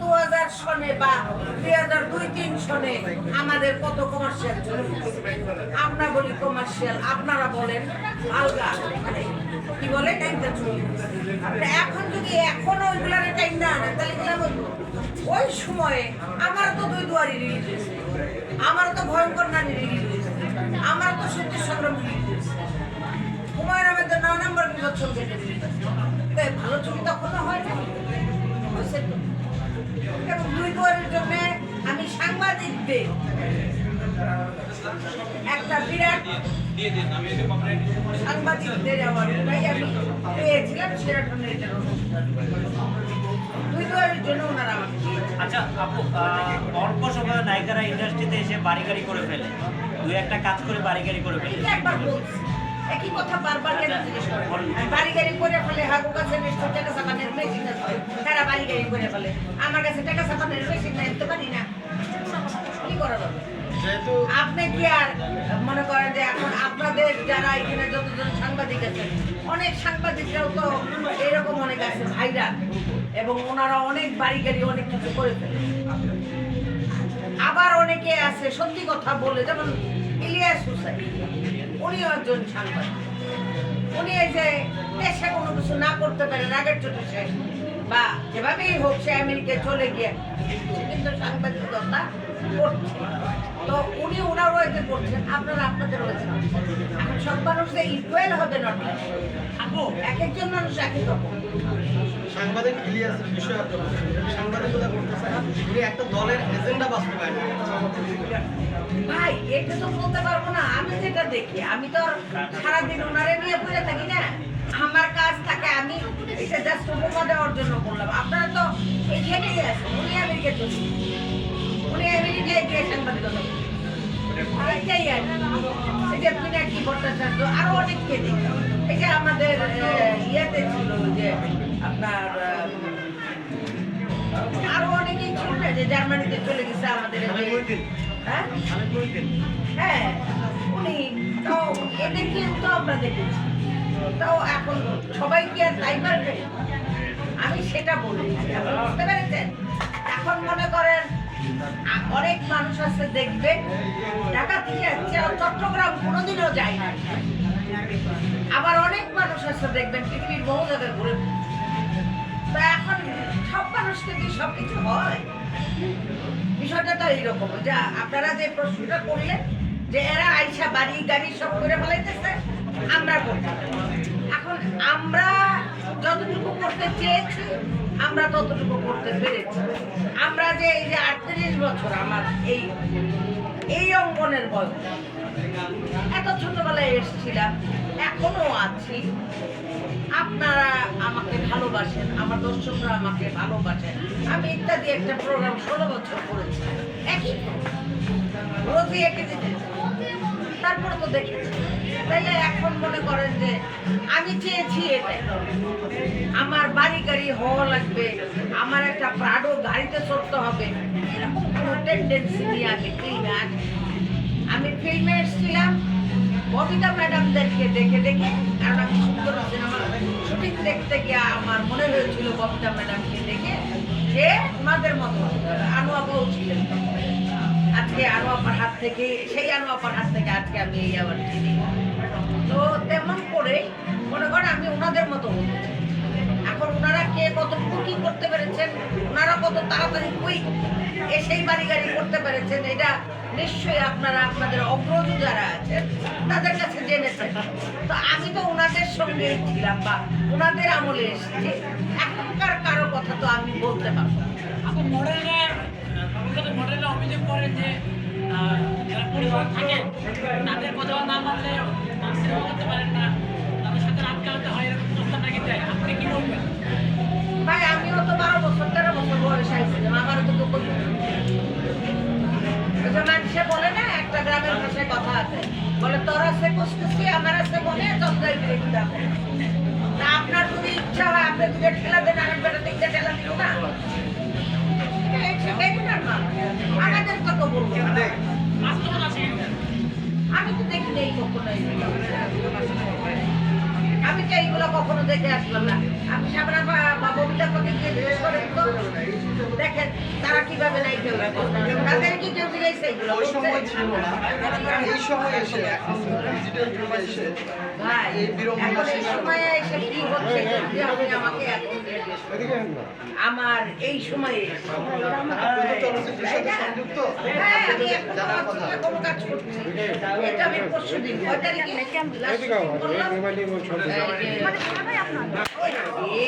দু হাজার সনে বা দুই হাজার দুই, তিন সনে আমাদের কত কমার্শিয়াল আমরা বলি কমার্শিয়াল আপনারা বলেন আলগা। মানে কি বলে? টাইমটা চলি এখন যদি এখনও ওইগুলার টাইম না আনে তাহলে কি লাভ ওই সময়ে আমার তো দুই দুয়ারি রিলিজ আমার তো ভয়ঙ্কর নারী রিলিজ আমার তো সত্যি সংগ্রাম সাংবাদিকদের একটা বিরাট সাংবাদিকদের তাই আমি পেয়েছিলাম সেরাটনের এটার দুই দুয়ারের জন্য ওনারা আমাকে আচ্ছা আপু অল্প সময় নায়িকারা ইন্ডাস্ট্রিতে এসে বাড়ি গাড়ি করে ফেলে। দুই একটা কাজ করে বাড়ি গাড়ি করে ফেলে। একবার বলছি একই কথা বারবার কেন জিজ্ঞেস করেন? বাড়ি গাড়ি করে ফেলে হাগু কাছে নিশ্চয় টাকা চাপানের মেশিন আছে। তারা বাড়ি গাড়ি করে ফেলে। আমার কাছে টাকা চাপানের মেশিন নাই আপনি কি আর মনে করেন যে এখন আপনাদের যারা এখানে যতজন সাংবাদিক আছেন, অনেক সাংবাদিকরাও তো এরকম অনেক আছে ভাইরা এবং ওনারা অনেক বাড়ি গাড়ি অনেক কিছু করে ফেলে। আবার অনেকে আছে, সত্যি কথা বলে, যেমন ইলিয়াস হুসাইন, উনিও একজন সাংবাদিক। উনি এই যে দেশে কোনো কিছু না করতে পারে, রাগের চোটে সে, বা যেভাবেই হোক সে আমেরিকায় চলে গিয়ে কিন্তু সাংবাদিকতা করছে। তো ওয়েতে করছেন আপনারা আপনাদের এখন সব মানুষ যে ইকুয়াল হবে এক একজন মানুষ এক এক রকম। সাংবাদিক ইলিয়াসের বিষয়ে সাংবাদিকতা করতেছে উনি একটা দলের এজেন্ডা বাস্তবায়ন ভাই এটা তো বলতে পারব না। আমি যেটা দেখি আমি তো সারাদিন ওনারে নিয়ে পড়ে থাকি না। আমার কাজ থাকে আমি এটা জাস্ট উপমা দেওয়ার জন্য বললাম। আপনারা তো এখানেই আছেন উনি আমেরিকা উনি আমেরিকায়। এইটাই আর কি। এই যে পিনাকি ভট্টাচার্য আরও অনেককে দেখি। এই যে আমাদের ইয়েতে ছিল যে আপনার আহ, আরও অনেকেই ছিল না যে জার্মানিতে চলে গেছে আমাদের হ্যাঁ? হ্যাঁ উনি তো এদেরকে তো আমরা দেখেছি। তাও এখন সবাই কি আর তাই পারবে? আমি সেটা বলেছি বুঝতে পেরেছেন? এখন মনে করেন অনেক মানুষ আছে, দেখবে। ঢাকা থেকে চট্টগ্রাম কোনোদিনও যায় না। আবার অনেক মানুষ আছে, দেখবেন, পৃথিবীর বহু জায়গায় ঘুরে তা এখন সব মানুষকে কি সব কিছু হয়? বিষয়টা তো এইরকম, যে আপনারা যে প্রশ্নটা করলেন, যে এরা আইসা বাড়ি গাড়ি সব করে ফেলাইতেছে, আমরা করতে পারি। এখন আমরা যতটুকু করতে চেয়েছি, আমরা ততটুকু করতে পেরেছি। আমরা যে এই যে আটত্রিশ বছর আমার এই এই অঙ্গনের বয়স, এত ছোটবেলায় এসেছিলাম, এখনও আছি। আপনারা আমাকে ভালোবাসেন, আমার দর্শকরা আমাকে ভালোবাসেন। আমি ইত্যাদি একটা প্রোগ্রাম ষোলো বছর করেছি। একই। রোজই জিনিস তারপর তো দেখেছি। তাইলে এখন মনে করেন যে আমি চেয়েছি এটাই আমার বাড়ি গাড়ি হওয়া লাগবে, আমার একটা প্রাডো গাড়িতে চড়তে হবে, এরকম কোনো টেন্ডেন্সি নিয়ে আমি ফিল্মে আসি আমি ফিল্মে এসেছিলাম, ববিতা ম্যাডামদেরকে দেখে দেখে, কারণ আমি সুন্দর সিনেমা শুটিং দেখতে গিয়ে আমার মনে হয়েছিল ববিতা ম্যাডামকে দেখে যে ওনাদের মতো হতে হবে। আনু আপাও ছিলেন। আজকে আনু আপার হাত থেকে, সেই আনু আপার হাত থেকে আজকে আমি এই আবার চিনি তো তেমন করে মনে করেন আমি ওনাদের মতো। এখন ওনারা কে কতটুকু কি করতে পেরেছেন ওনারা কত তাড়াতাড়ি কুই এসেই বাড়ি গাড়ি করতে পেরেছেন, এটা নিশ্চয়ই আপনারা, আপনাদের অগ্রজ যারা আছেন, তাদের কাছে জেনেছেন। তো আমি তো ওনাদের সঙ্গে ছিলাম বা ওনাদের আমলে এসেছি। এখনকার কারও কথা তো আমি বলতে পারব না। করেন যে পরিবার থাকে তাদের কথা না মানলে সিনেমা করতে পারেন না। তাদের সাথে আটকাতে হয়, এরকম প্রস্তাব নাকি দেয় আপনি কি বলবেন? ভাই, আমিও তো বারো বছর, তেরো বছর বয়স আইছিলাম আমারও তো দুঃখ বলে না, একটা গ্রামের ভাষায় কথা আছে। বলে, তোর আছে কুসকুসি আমার আছে মনে চন্দ্রাই দেখতে না আপনার যদি ইচ্ছা হয়, আপনি দুটো ঠেলা দেন আমি বেটা তিনটে ঠেলা দিব না? এই নেই কখনো দেখে আসলাম না। আমি সামনে বা দেখেন তারা কীভাবে নাই ফেলবে তাদের কি কেউ জিজ্ঞাসা এগুলো ওই সময় ছিল না এই সময় এসে এখন ডিজিটাল যুগে এসে ভাই এই বিড়ম্বনা এই সময়ে এসে কি হচ্ছে যদি আপনি আমাকে এখন জিজ্ঞেস করেন। আমার এই সময়ে চলচ্চিত্রের সাথে সংযুক্ত হ্যাঁ, আমি এখন জানার আমার কথা সাথে কোনো কাজ করছি এটা আমি পরশু দিন কয় তারিখে Last week করলাম। এই যে- ওই, এ,